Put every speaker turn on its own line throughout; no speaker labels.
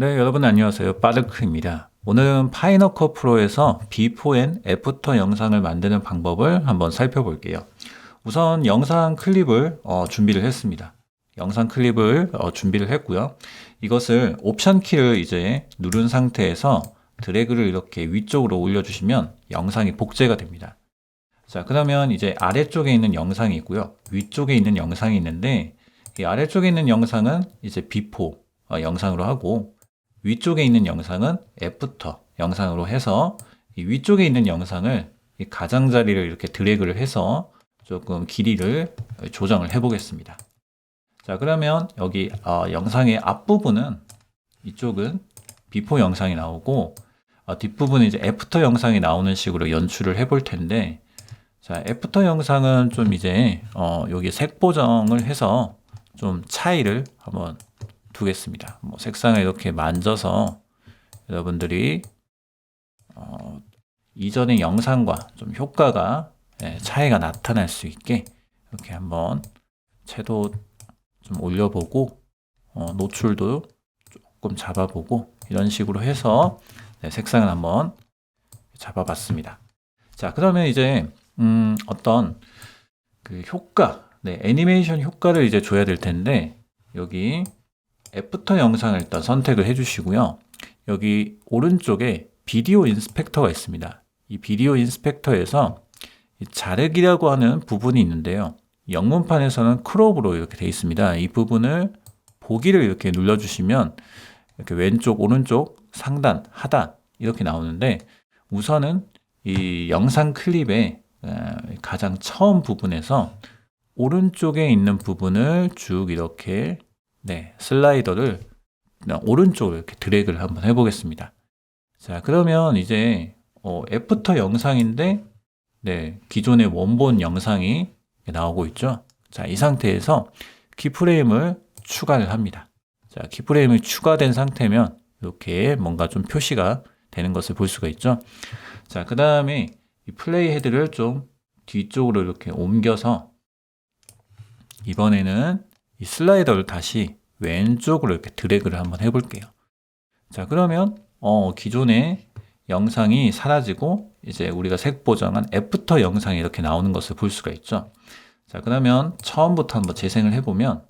네, 여러분 안녕하세요. 빠르크입니다. 오늘은 파이너커 프로에서 비포 앤 애프터 영상을 만드는 방법을 한번 살펴볼게요. 우선 영상 클립을 어, 준비를 했습니다. 영상 클립을 어, 준비를 했고요. 이것을 옵션 키를 이제 누른 상태에서 드래그를 이렇게 위쪽으로 올려주시면 영상이 복제가 됩니다. 자, 그러면 이제 아래쪽에 있는 영상이 있고요. 위쪽에 있는 영상이 있는데 이 아래쪽에 있는 영상은 이제 비포 어, 영상으로 하고 위쪽에 있는 영상은 애프터 영상으로 해서 이 위쪽에 있는 영상을 이 가장자리를 이렇게 드래그를 해서 조금 길이를 조정을 해 보겠습니다. 자, 그러면 여기 어, 영상의 앞부분은 이쪽은 비포 영상이 나오고 어, 뒷부분은 이제 애프터 영상이 나오는 식으로 연출을 해 볼 텐데 자, 애프터 영상은 좀 이제 어, 여기 색 보정을 해서 좀 차이를 한번 두겠습니다. 뭐 색상을 이렇게 만져서 여러분들이 어, 이전의 영상과 좀 효과가 예, 차이가 나타날 수 있게 이렇게 한번 채도 좀 올려보고 어, 노출도 조금 잡아보고 이런 식으로 해서 네, 색상을 한번 잡아봤습니다. 자 그러면 이제 음, 어떤 그 효과, 네, 애니메이션 효과를 이제 줘야 될 텐데 여기 애프터 영상을 일단 선택을 해주시고요. 여기 오른쪽에 비디오 인스펙터가 있습니다. 이 비디오 인스펙터에서 이 자르기라고 하는 부분이 있는데요. 영문판에서는 크롭으로 이렇게 되어 있습니다. 이 부분을 보기를 이렇게 눌러주시면 이렇게 왼쪽, 오른쪽, 상단, 하단 이렇게 나오는데 우선은 이 영상 클립의 가장 처음 부분에서 오른쪽에 있는 부분을 쭉 이렇게 네, 슬라이더를 오른쪽으로 이렇게 드래그를 한번 해보겠습니다. 자, 그러면 이제 어, 애프터 영상인데 네, 기존의 원본 영상이 나오고 있죠. 자, 이 상태에서 키프레임을 추가를 합니다. 자, 키프레임이 추가된 상태면 이렇게 뭔가 좀 표시가 되는 것을 볼 수가 있죠. 자, 그 다음에 이 플레이 헤드를 좀 뒤쪽으로 이렇게 옮겨서 이번에는 이 슬라이더를 다시 왼쪽으로 이렇게 드래그를 한번 해볼게요. 자, 그러면 어, 기존의 영상이 사라지고 이제 우리가 색 보정한 애프터 영상이 이렇게 나오는 것을 볼 수가 있죠. 자, 그러면 처음부터 한번 재생을 해보면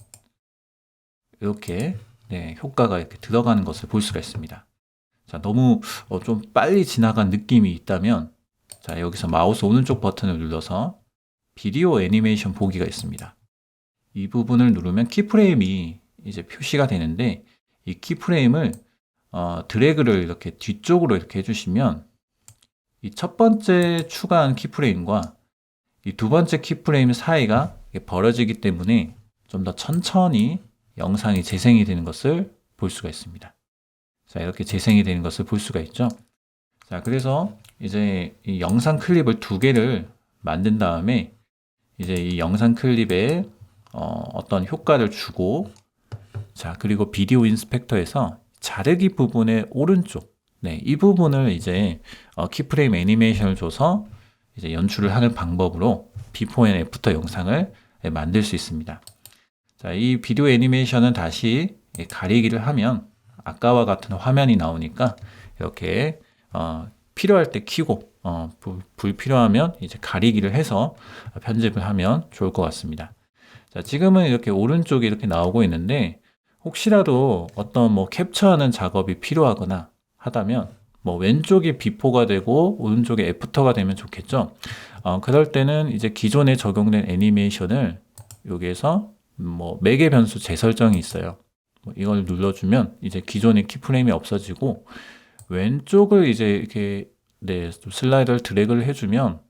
이렇게 네, 효과가 이렇게 들어가는 것을 볼 수가 있습니다. 자, 너무 어, 좀 빨리 지나간 느낌이 있다면 자, 여기서 마우스 오른쪽 버튼을 눌러서 비디오 애니메이션 보기가 있습니다. 이 부분을 누르면 키프레임이 이제 표시가 되는데 이 키프레임을 어, 드래그를 이렇게 뒤쪽으로 이렇게 해주시면 이 첫 번째 추가한 키프레임과 이 두 번째 키프레임 사이가 벌어지기 때문에 좀 더 천천히 영상이 재생이 되는 것을 볼 수가 있습니다. 자, 이렇게 재생이 되는 것을 볼 수가 있죠. 자, 그래서 이제 이 영상 클립을 두 개를 만든 다음에 이제 이 영상 클립에 어, 어떤 효과를 주고 자 그리고 비디오 인스펙터에서 자르기 부분의 오른쪽 네, 이 부분을 이제 어, 키프레임 애니메이션을 줘서 이제 연출을 하는 방법으로 비포 앤 애프터 영상을 예, 만들 수 있습니다. 자, 이 비디오 애니메이션은 다시 가리기를 하면 아까와 같은 화면이 나오니까 이렇게 어, 필요할 때 키고 어, 불 필요하면 이제 가리기를 해서 편집을 하면 좋을 것 같습니다. 자, 지금은 이렇게 오른쪽에 이렇게 나오고 있는데 혹시라도 어떤 뭐 캡처하는 작업이 필요하거나 하다면 뭐 왼쪽이 비포가 되고 오른쪽에 애프터가 되면 좋겠죠. 어, 그럴 때는 이제 기존에 적용된 애니메이션을 여기에서 뭐 매개 변수 재설정이 있어요. 뭐 이걸 눌러주면 이제 기존의 키프레임이 없어지고 왼쪽을 이제 이렇게 네, 슬라이더를 드래그를 해주면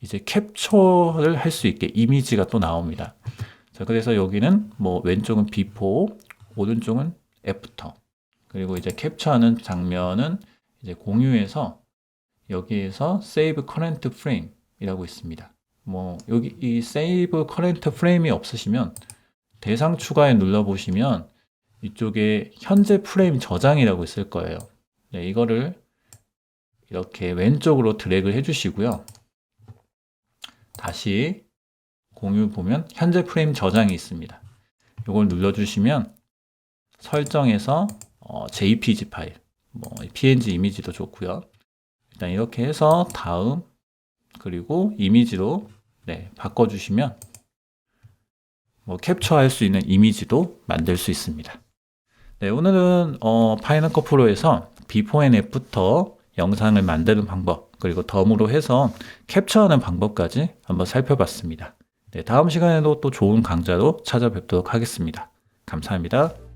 이제 캡처를 할 수 있게 이미지가 또 나옵니다. 자, 그래서 여기는 뭐 왼쪽은 비포, 오른쪽은 애프터. 그리고 이제 캡처하는 장면은 이제 공유해서 여기에서 save current frame이라고 있습니다. 뭐 여기 이 save current frame이 없으시면 대상 추가에 눌러 보시면 이쪽에 현재 프레임 저장이라고 있을 거예요. 네, 이거를 이렇게 왼쪽으로 드래그 해 주시고요. 다시 공유 보면 현재 프레임 저장이 있습니다. 이걸 눌러주시면 설정에서 어, JPG 파일, 뭐 PNG 이미지도 좋고요. 일단 이렇게 해서 다음 그리고 이미지로 네, 바꿔주시면 뭐 캡처할 수 있는 이미지도 만들 수 있습니다. 네, 오늘은 어, 파이널컷 프로에서 비포 앤 애프터 영상을 만드는 방법 그리고 덤으로 해서 캡처하는 방법까지 한번 살펴봤습니다. 네, 다음 시간에도 또 좋은 강좌로 찾아뵙도록 하겠습니다. 감사합니다.